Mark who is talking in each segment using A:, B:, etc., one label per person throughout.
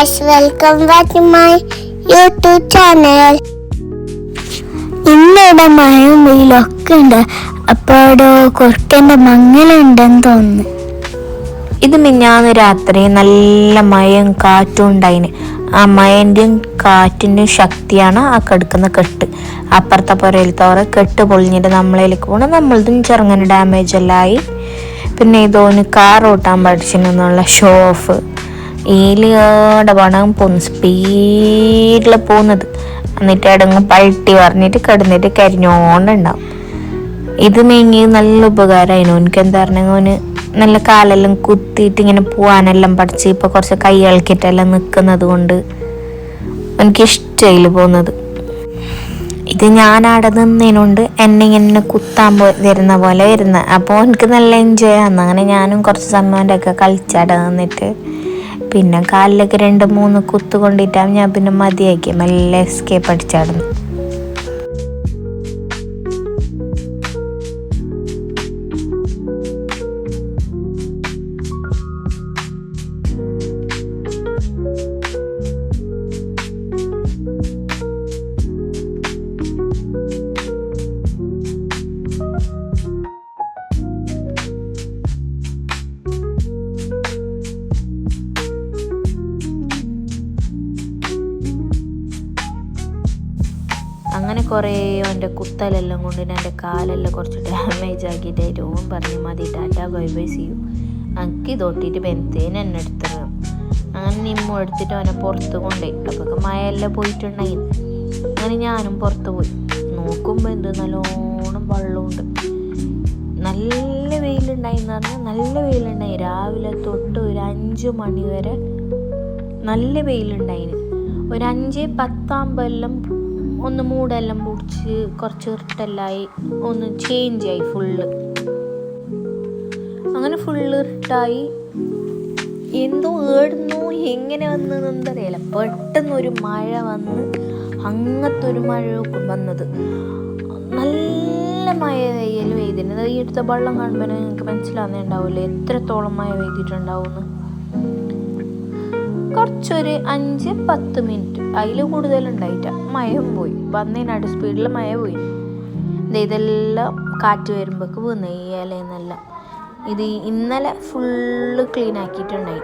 A: guys, welcome back to my YouTube channel. ഇന്നിവിടെ മഴയും വെയിലൊക്കെ ഉണ്ട്. അപ്പോൾ അവിടെ കുറുക്കന്റെ മങ്ങലുണ്ടെന്ന് തോന്നുന്നു.
B: ഇത് മിഞ്ഞാന്ന് രാത്രി നല്ല മഴയും കാറ്റും ഉണ്ടായിന്. ആ മഴന്റെയും കാറ്റിന്റെയും ശക്തിയാണ് ആ കെടുക്കുന്ന കെട്ട്. അപ്പുറത്തെ പുരയിലത്തോറ കെട്ട് പൊളിഞ്ഞിട്ട് നമ്മളതിലേക്ക് പോകണം നമ്മളതും ചെറുങ്ങനെ ഡാമേജ് എല്ലാം ആയി. പിന്നെ ഇതോന് കാർ ഓട്ടാൻ പഠിച്ചിരുന്നുള്ള ഷോ ഓഫ് ഈലിയുടെ പണം പോന്ന് സ്പീഡിൽ പോകുന്നത് എന്നിട്ട് അടങ്ങ് പഴട്ടി പറഞ്ഞിട്ട് കിടന്നിട്ട് കരിഞ്ഞോണ്ടുണ്ടാവും. ഇത് മേങ്ങി നല്ല ഉപകാരമായിരുന്നു എനിക്ക് എന്താ പറഞ്ഞെങ്കിൽ ഓന് നല്ല കാലെല്ലാം കുത്തിയിട്ട് ഇങ്ങനെ പോവാനെല്ലാം പഠിച്ച് ഇപ്പൊ കുറച്ച് കൈ ഇളക്കിയിട്ടെല്ലാം നിൽക്കുന്നത് കൊണ്ട് എനിക്ക് പോകുന്നത് ഇത് ഞാൻ അവിടെ നിന്നതിനോണ്ട് എന്നെ ഇങ്ങനെ കുത്താൻ പോ വരുന്ന പോലെ വരുന്നത് അപ്പോൾ എനിക്ക് നല്ല എൻജോയ് ആണ് അങ്ങനെ ഞാനും കുറച്ച് സമയം ഒക്കെ കളിച്ചവിടെ നിന്നിട്ട് പിന്നെ കാലിലേക്ക് രണ്ട് മൂന്ന് കുത്ത് ഞാൻ പിന്നെ മതിയാക്കി. മെല്ലെ എസ്കേപ്പ് അടിച്ചാടുന്നു. അങ്ങനെ കുറേ എന്റെ കുത്തലെല്ലാം കൊണ്ട് എന്റെ കാലെല്ലാം കുറച്ച് ഡാമേജ് ആക്കിയിട്ട് ഓൻ പറഞ്ഞ് മതി ടാറ്റ ബൈ ബൈ ചെയ്യൂ എനിക്ക് തൊട്ടിട്ട് ബെന്തേന് എന്നെ എടുത്തത്? അങ്ങനെ നിമ്മ എടുത്തിട്ട് അവനെ പുറത്ത് കൊണ്ടുപോയി അപ്പോൾ മഴയെല്ലാം പോയിട്ടുണ്ടായി അങ്ങനെ ഞാനും പുറത്ത് പോയി. നോക്കുമ്പോൾ എന്ത് നല്ലോണം വെള്ളമുണ്ട്. നല്ല വെയിലുണ്ടായി എന്ന് പറഞ്ഞാൽ നല്ല വെയിലുണ്ടായി. രാവിലെ തൊട്ട് ഒരു അഞ്ച് മണി വരെ നല്ല വെയിലുണ്ടായിന്. ഒരു അഞ്ച് പത്താകുമ്പോഴെല്ലാം ഒന്ന് മൂടെല്ലാം പൊടിച്ച് കുറച്ച് ഇരുട്ടെല്ലായി ഒന്ന് ചേഞ്ച് ആയി ഫുള്ള് അങ്ങനെ ഫുള്ള് ഇരുട്ടായി. എന്തോ ഏടുന്നു എങ്ങനെ വന്നു എന്തറിയില്ല പെട്ടെന്ന് ഒരു മഴ വന്ന് അങ്ങനത്തെ ഒരു മഴ വന്നത്. നല്ല മഴ പെയ്യൽ പെയ്തിന് ഈ അടുത്ത വെള്ളം കാണുമ്പോൾ നിങ്ങൾക്ക് മനസ്സിലാവുന്നേ ഉണ്ടാവില്ല എത്രത്തോളം മഴ പെയ്തിട്ടുണ്ടാവുമെന്ന്. കുറച്ചൊരു അഞ്ച് പത്ത് മിനിറ്റ്. അതിൽ കൂടുതൽ ഉണ്ടായിട്ട മയം പോയി. വന്നതിനാട് സ്പീഡിൽ മയ പോയി. ഇതെല്ലാം കാറ്റ് വരുമ്പോഴേക്ക് വീണ്. ഈ ഇലയെന്നെല്ലാം. ഇത് ഇന്നലെ ഫുള്ള് ക്ലീൻ ആക്കിയിട്ടുണ്ടായി.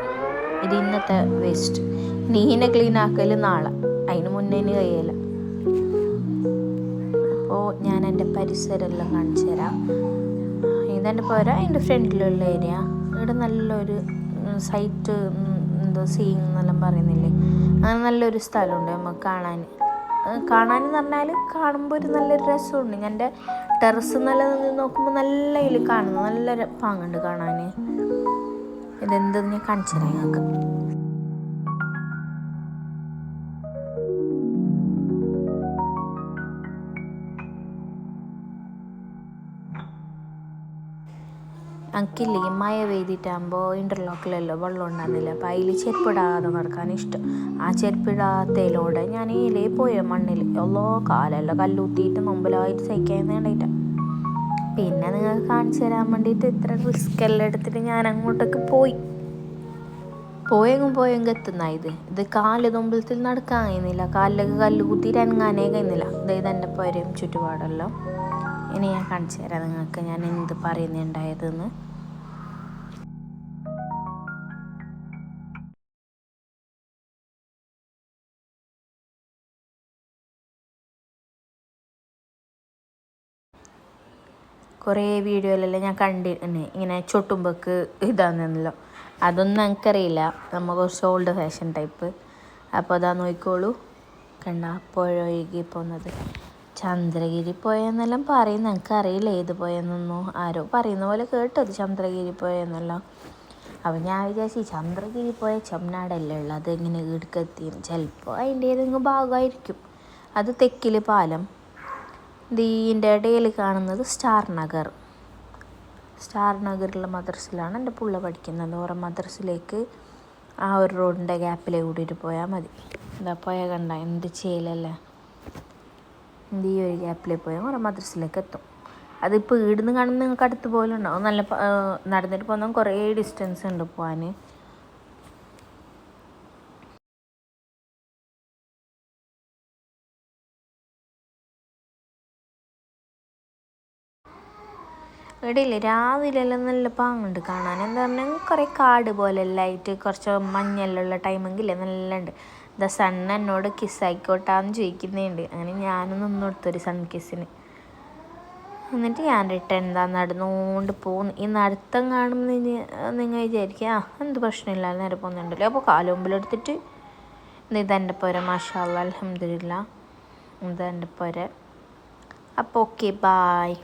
B: ഇത് ഇന്നത്തെ വേസ്റ്റ് നീനെ ക്ലീൻ ആക്കൽ നാളെ. അതിന് മുന്നേ ഇനി കഴിയല അപ്പോൾ ഞാൻ എന്റെ പരിസരമെല്ലാം കാണിച്ചു തരാം. ഇതെന്റെ പോരാ അതിന്റെ ഫ്രണ്ടിലുള്ള ഏരിയ ഇവിടെ നല്ലൊരു സൈറ്റ് എന്തോ സീയിങ് എന്നെല്ലാം പറയുന്നില്ലേ? അങ്ങനെ നല്ലൊരു സ്ഥലമുണ്ട് നമുക്ക് കാണാൻ. കാണാൻ എന്ന് പറഞ്ഞാൽ കാണുമ്പോൾ ഒരു നല്ലൊരു രസമുണ്ട്. എന്റെ ടെറസ് നല്ല നിന്ന് നോക്കുമ്പോൾ നല്ല ഇതിൽ കാണുന്നു. നല്ല പാങ്ങുണ്ട് കാണാൻ ഇതെന്തെന്ന് ഞാൻ കാണിച്ചു തരാം. ഞങ്ങൾക്ക് എനിക്കില്ലേ മഴ പെയ്തിട്ടാകുമ്പോൾ ഇന്റർലോക്കിലല്ലോ വെള്ളം ഉണ്ടാകുന്നില്ല അപ്പോൾ അതിൽ ചെരുപ്പിടാതെ നടക്കാൻ ഇഷ്ടം. ആ ചെരുപ്പിടാത്തതിലൂടെ ഞാൻ ഇതിലേ പോയ മണ്ണിൽ എല്ലോ കാലെല്ലാം കല്ലൂത്തിയിട്ട് മുമ്പിലായിട്ട് സഹിക്കാൻ വേണ്ടിയിട്ടാണ് പിന്നെ നിങ്ങൾക്ക് കാണിച്ചു തരാൻ വേണ്ടിയിട്ട് ഇത്ര റിസ്ക് എല്ലാം എടുത്തിട്ട് ഞാൻ അങ്ങോട്ടേക്ക് പോയി. പോയെങ്കും പോയെങ്കും എത്തുന്ന ഇത്? ഇത് കാൽ തുമ്പലത്തിൽ നടക്കാൻ കഴിയുന്നില്ല. കാലിലേക്ക് കല്ല് കുത്തിയിട്ട് അനങ്ങാനേ കഴിയുന്നില്ല. അതായത് എന്റെ പുരയും ചുറ്റുപാടെല്ലാം. ഇനി ഞാൻ കാണിച്ചു തരാം നിങ്ങൾക്ക് ഞാൻ എന്ത് പറയുന്നുണ്ടായതെന്ന് കുറേ വീഡിയോയിലെല്ലാം ഞാൻ കണ്ടിരുന്നു ഇങ്ങനെ ചൊട്ടുമ്പക്ക് ഇതാണെന്നല്ലോ അതൊന്നും എനിക്കറിയില്ല. നമ്മൾ കുറച്ച് ഓൾഡ് ഫാഷൻ ടൈപ്പ് അപ്പോൾ അതാ നോക്കിക്കോളൂ. കണ്ട പുഴ ഒഴുകി പോകുന്നത്. ചന്ദ്രഗിരി പോയെന്നെല്ലാം പറയുന്നു. എനിക്കറിയില്ല ഏത് പോയെന്നൊന്നും. ആരോ പറയുന്ന പോലെ കേട്ടത് ചന്ദ്രഗിരി പോയെന്നെല്ലാം. അപ്പം ഞാൻ വിചാരിച്ചു ചന്ദ്രഗിരി പോയ ചെമ്മനാടല്ലേ ഉള്ളത് ഇങ്ങനെ ഇടുക്കെത്തി ചിലപ്പോൾ അതിന്റെ ഏതെങ്കിലും ഭാഗമായിരിക്കും. അത് തെക്കിൽ പാലം. ദീന്റെ ഇടയിൽ കാണുന്നത് സ്റ്റാർ നഗർ. സ്റ്റാർ നഗറിലെ മദ്രസിലാണ് എന്റെ പുള്ള പഠിക്കുന്നത്. ഓരോ മദ്രസിലേക്ക് ആ ഒരു റോഡിന്റെ ഗ്യാപ്പിലെ കൂടിയിട്ട് പോയാൽ മതി. എന്താ പോയാൽ കണ്ട എന്ത് ചെയ്യലല്ലേ? എന്ത് ഈ ഒരു ഗ്യാപ്പിൽ പോയാൽ കുറേ മദ്രസയിലേക്ക് എത്തും. അതിപ്പോൾ ഈടുന്ന് കാണുന്ന നിങ്ങൾക്ക് അടുത്ത് പോലുണ്ടാവും നല്ല നടന്നിട്ട് പോകുന്ന കുറേ ഡിസ്റ്റൻസ് ഉണ്ട് പോകാൻ ഇടയില്ല രാവിലെല്ലാം നല്ല പാങ്ങുണ്ട് കാണാൻ. എന്താ പറഞ്ഞാൽ കുറേ കാട് പോലെ ലൈറ്റ് കുറച്ച് മഞ്ഞെല്ലാം ടൈമെങ്കിൽ നല്ല ഉണ്ട്. ദ സൺ എന്നോട് കിസ് ആയിക്കോട്ടാന്ന് ചോദിക്കുന്നുണ്ട്. അങ്ങനെ ഞാനും നിന്ന് കൊടുത്തൊരു സൺ കിസ്സിന് എന്നിട്ട് ഞാൻ റിട്ടേൺ എന്താ നടന്നുകൊണ്ട് പോകുന്നു ഈ നടത്തം കാണുമ്പോൾ നിങ്ങൾ വിചാരിക്കുക ആ എന്ത് പ്രശ്നമില്ല നേരെ പോകുന്നുണ്ടല്ലോ. അപ്പോൾ കാലുമ്പിലെടുത്തിട്ട് ഇതെന്റെ പോരെ മാഷാ അലഹമില്ല ഇതെന്റെ പോരെ. അപ്പോൾ ഓക്കെ ബായ്